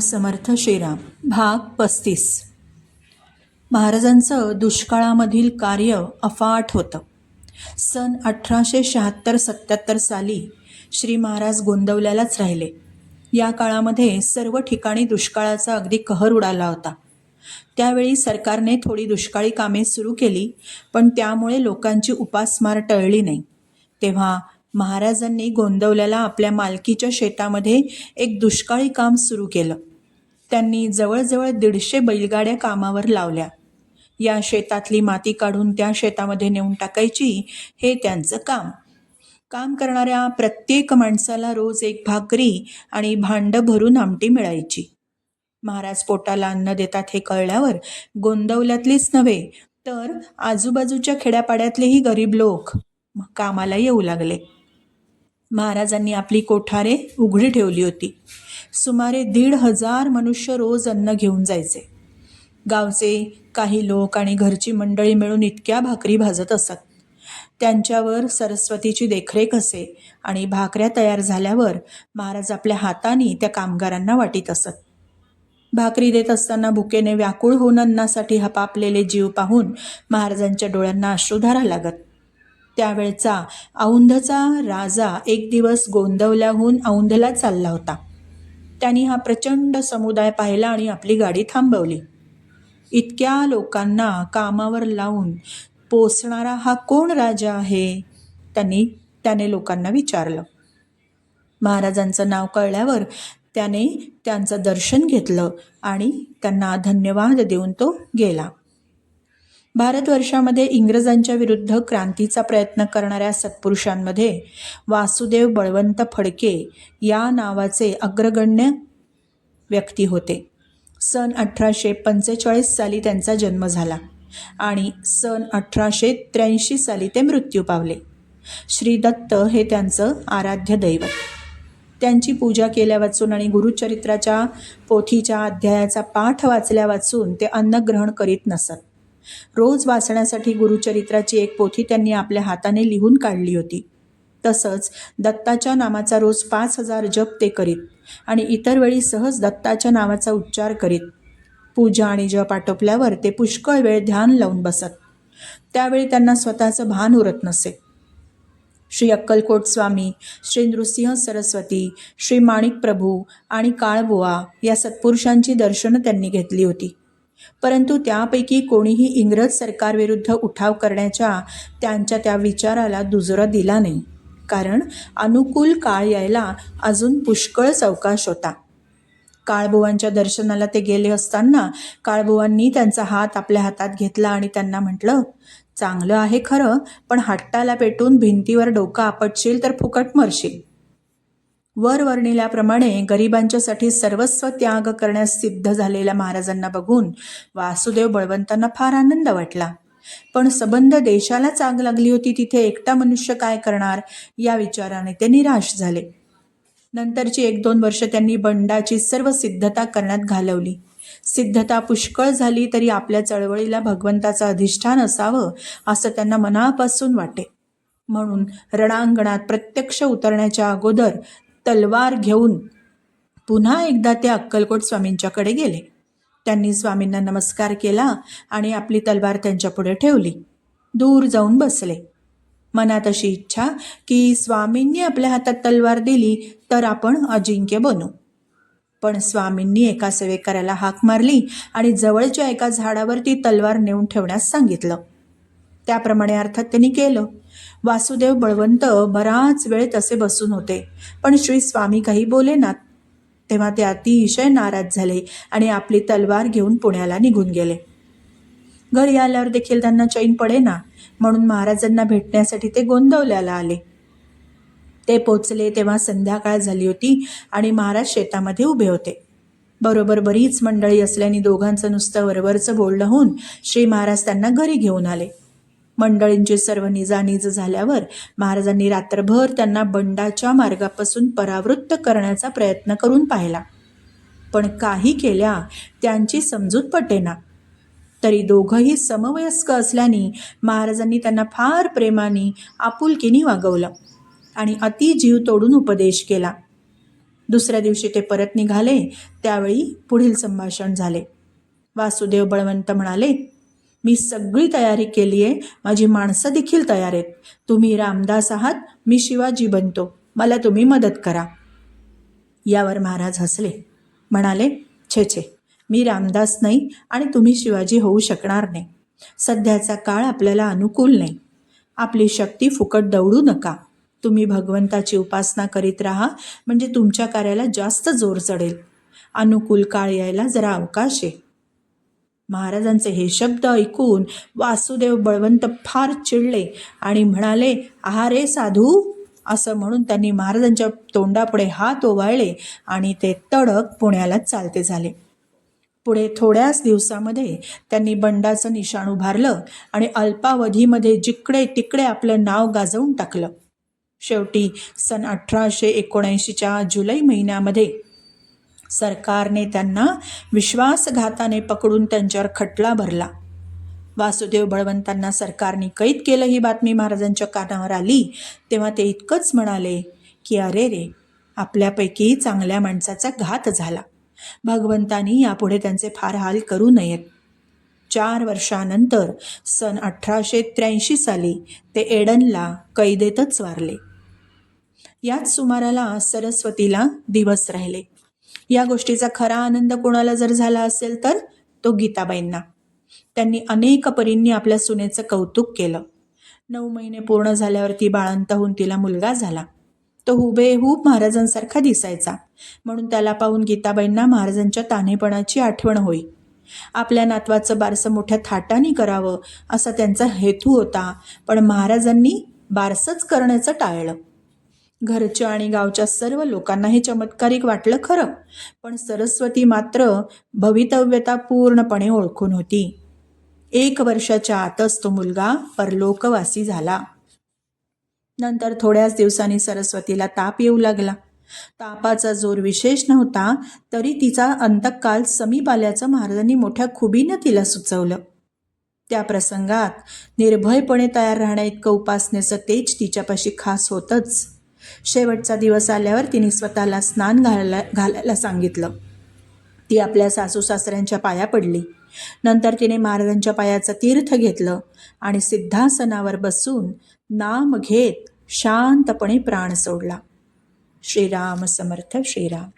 समर्थ श्रीराम. भाग पस्तीस. महाराजांचं दुष्काळामधील कार्य अफाट होतं. सन अठराशे शहात्तर सत्याहत्तर साली श्री महाराज गोंदवल्यालाच राहिले. या काळामध्ये सर्व ठिकाणी दुष्काळाचा अगदी कहर उडाला होता. त्यावेळी सरकारने थोडी दुष्काळी कामे सुरू केली पण त्यामुळे लोकांची उपासमार टळली नाही. तेव्हा महाराजांनी गोंदवल्याला आपल्या मालकीच्या शेतामध्ये एक दुष्काळी काम सुरू केलं. त्यांनी जवळजवळ दीडशे बैलगाड्या कामावर लावल्या. या शेतातली माती काढून त्या शेतामध्ये नेऊन टाकायची हे त्यांचं काम. काम करणाऱ्या प्रत्येक माणसाला रोज एक भाकरी आणि भांडं भरून आमटी मिळायची. महाराज पोटाला अन्न देतात हे कळल्यावर गोंदवल्यातलीच नव्हे तर आजूबाजूच्या खेड्यापाड्यातलेही गरीब लोक कामाला येऊ लागले. महाराजांनी आपली कोठारे उघडी ठेवली होती. सुमारे दीड हजार मनुष्य रोज अन्न घेऊन जायचे. गावचे काही लोक आणि घरची मंडळी मिळून इतक्या भाकरी भाजत असत. त्यांच्यावर सरस्वतीची देखरेख असे आणि भाकऱ्या तयार झाल्यावर महाराज आपल्या हाताने त्या कामगारांना वाटीत असत. भाकरी देत असताना भुकेने व्याकुळ होऊन अन्नासाठी हपापलेले जीव पाहून महाराजांच्या डोळ्यांना अश्रुधारा लागत. त्यावेळचा औंधचा राजा एक दिवस गोंदवल्याहून औंधला चालला होता. त्यांनी हा प्रचंड समुदाय पाहिला आणि आपली गाडी थांबवली. इतक्या लोकांना कामावर लावून पोसणारा हा कोण राजा आहे? त्यांनी त्याने लोकांना विचारलं. महाराजांचं नाव कळल्यावर त्याने त्यांचं दर्शन घेतलं आणि त्यांना धन्यवाद देऊन तो गेला. भारतवर्षामध्ये इंग्रजांच्या विरुद्ध क्रांतीचा प्रयत्न करणाऱ्या सत्पुरुषांमध्ये वासुदेव बळवंत फडके या नावाचे अग्रगण्य व्यक्ती होते. सन अठराशे पंचेचाळीस साली त्यांचा जन्म झाला आणि सन अठराशे त्र्याऐंशी साली ते मृत्यू पावले. श्री दत्त हे त्यांचं आराध्य दैवत. त्यांची पूजा केल्या वाचून आणि गुरुचरित्राच्या पोथीच्या अध्यायाचा पाठ वाचल्या वाचून ते अन्न ग्रहण करीत नसत. रोज वाचण्यासाठी गुरुचरित्राची एक पोथी त्यांनी आपल्या हाताने लिहून काढली होती. तसंच दत्ताच्या नामाचा रोज पाच हजार जप ते करीत आणि इतर वेळी सहज दत्ताच्या नावाचा उच्चार करीत. पूजा आणि जप आटोपल्यावर ते पुष्कळ वेळ ध्यान लावून बसत. त्यावेळी त्यांना स्वतःचं भान उरत नसे. श्री अक्कलकोट स्वामी श्री नृसिंह सरस्वती श्री माणिक प्रभू आणि काळबुवा या सत्पुरुषांची दर्शनं त्यांनी घेतली होती. परंतु त्यापैकी कोणीही इंग्रज सरकारविरुद्ध उठाव करण्याच्या त्यांच्या त्या विचाराला दुजोरा दिला नाही. कारण अनुकूल काळ यायला अजून पुष्कळच अवकाश होता. काळबुवांच्या दर्शनाला ते गेले असताना काळबुवांनी त्यांचा हात आपल्या हातात घेतला आणि त्यांना म्हटलं चांगलं आहे खरं पण हट्टाला पेटून भिंतीवर डोकं आपटशील तर फुकट मरशील. वर वर्णिल्याप्रमाणे गरिबांच्यासाठी सर्वस्व त्याग करण्यास सिद्ध झालेल्या महाराजांना बघून वासुदेव बळवंतांना फार आनंद वाटला. पण सबंध देशालाच आग लागली होती तिथे एकटा मनुष्य काय करणार? या विचाराने ते निराश झाले. नंतरची एक दोन वर्ष त्यांनी बंडाची सर्व सिद्धता करण्यात घालवली. सिद्धता पुष्कळ झाली तरी आपल्या चळवळीला भगवंताचं अधिष्ठान असावं असं त्यांना मनापासून वाटे. म्हणून रणांगणात प्रत्यक्ष उतरण्याच्या अगोदर तलवार घेऊन पुन्हा एकदा ते अक्कलकोट स्वामींच्याकडे गेले. त्यांनी स्वामींना नमस्कार केला आणि आपली तलवार त्यांच्यापुढे ठेवली. दूर जाऊन बसले. मनात अशी इच्छा की स्वामींनी आपल्या हातात तलवार दिली तर आपण अजिंक्य बनू. पण स्वामींनी एका सेवेकऱ्याला हाक मारली आणि जवळच्या एका झाडावर ती तलवार नेऊन ठेवण्यास सांगितलं. त्याप्रमाणे अर्थात त्यांनी केलं. वासुदेव बळवंत बराच वेळ तसे बसून होते. पण श्री स्वामी काही बोलेनात तेव्हा ते अतिशय नाराज झाले आणि आपली तलवार घेऊन पुण्याला निघून गेले. घरी आल्यावर देखील त्यांना चैन पडेना. म्हणून महाराजांना भेटण्यासाठी ते गोंदवल्याला आले. ते पोचले तेव्हा संध्याकाळ झाली होती आणि महाराज शेतामध्ये उभे होते. बरोबर बरीच मंडळी असल्याने दोघांचं नुसतं वरवरचं बोलणं होऊन श्री महाराज त्यांना घरी घेऊन आले. मंडळींची सर्व निजानीज झाल्यावर महाराजांनी रात्रभर त्यांना बंडाच्या मार्गापासून परावृत्त करण्याचा प्रयत्न करून पाहिला. पण काही केल्या त्यांची समजूत पटेना. तरी दोघंही समवयस्क असल्याने महाराजांनी त्यांना फार प्रेमाने आपुलकीने वागवलं आणि अति जीव तोडून उपदेश केला. दुसऱ्या दिवशी ते परत निघाले त्यावेळी पुढील संभाषण झाले. वासुदेव बळवंत म्हणाले मी सगळी तयारी केली आहे. माझी माणसं देखील तयार आहेत. तुम्ही रामदास आहात मी शिवाजी बनतो. मला तुम्ही मदत करा. यावर महाराज हसले. म्हणाले छे छे मी रामदास नाही आणि तुम्ही शिवाजी होऊ शकणार नाही. सध्याचा काळ आपल्याला अनुकूल नाही. आपली शक्ती फुकट दौडू नका. तुम्ही भगवंताची उपासना करीत राहा म्हणजे तुमच्या कार्याला जास्त जोर चढेल. अनुकूल काळ यायला जरा अवकाश आहे. महाराजांचे हे शब्द ऐकून वासुदेव बळवंत फार चिडले आणि म्हणाले आहारे साधू असं म्हणून त्यांनी महाराजांच्या तोंडापुढे हात ओवाळले आणि ते तडक पुण्याला चालते झाले. पुढे थोड्याच दिवसामध्ये त्यांनी बंडाचं निशाण उभारलं आणि अल्पावधीमध्ये जिकडे तिकडे आपलं नाव गाजवून टाकलं. शेवटी सन अठराशे एकोणऐंशीच्या जुलै महिन्यामध्ये सरकारने त्यांना विश्वासघाताने पकडून त्यांच्यावर खटला भरला. वासुदेव बळवंतांना सरकारने कैद केलं ही बातमी महाराजांच्या कानावर आली तेव्हा ते इतकंच म्हणाले की अरे रे आपल्यापैकी चांगल्या माणसाचा घात झाला. भगवंतानी यापुढे त्यांचे फार हाल करू नयेत. चार वर्षानंतर सन अठराशे त्र्याऐंशी साली ते एडनला कैदेतच वारले. याच सुमाराला सरस्वतीला दिवस राहिले. या गोष्टीचा खरा आनंद कोणाला जर झाला असेल तर तो गीताबाईंना. त्यांनी अनेक परींनी आपल्या सुनेचं कौतुक केलं. नऊ महिने पूर्ण झाल्यावर ती बाळंत होऊन तिला मुलगा झाला. तो हुबेहूब महाराजांसारखा दिसायचा. म्हणून त्याला पाहून गीताबाईंना महाराजांच्या तान्हेपणाची आठवण होई. आपल्या नातवाचं बारसं मोठ्या थाटाने करावं असा त्यांचा हेतू होता पण महाराजांनी बारसंच करण्याचं टाळलं. घरच्या आणि गावच्या सर्व लोकांना हे चमत्कारिक वाटलं खरं. पण सरस्वती मात्र भवितव्यता पूर्णपणे ओळखून होती. एक वर्षाच्या आतच तो मुलगा परलोकवासी झाला. नंतर थोड्याच दिवसांनी सरस्वतीला ताप येऊ लागला. तापाचा जोर विशेष नव्हता तरी तिचा अंतकाल समीप आल्याचं महाराजांनी मोठ्या खुबीनं तिला सुचवलं. त्या प्रसंगात निर्भयपणे तयार राहण्या इतकं उपासनेचं तेज तिच्यापाशी खास होतंच. शेवटचा दिवस आल्यावर तिने स्वतःला स्नान घालायला घालायला सांगितलं. ती आपल्या सासू सासऱ्यांच्या पाया पडली. नंतर तिने महाराजांच्या पायाचं तीर्थ घेतलं आणि सिद्धासनावर बसून नाम घेत शांतपणे प्राण सोडला. श्रीराम समर्थ श्रीराम.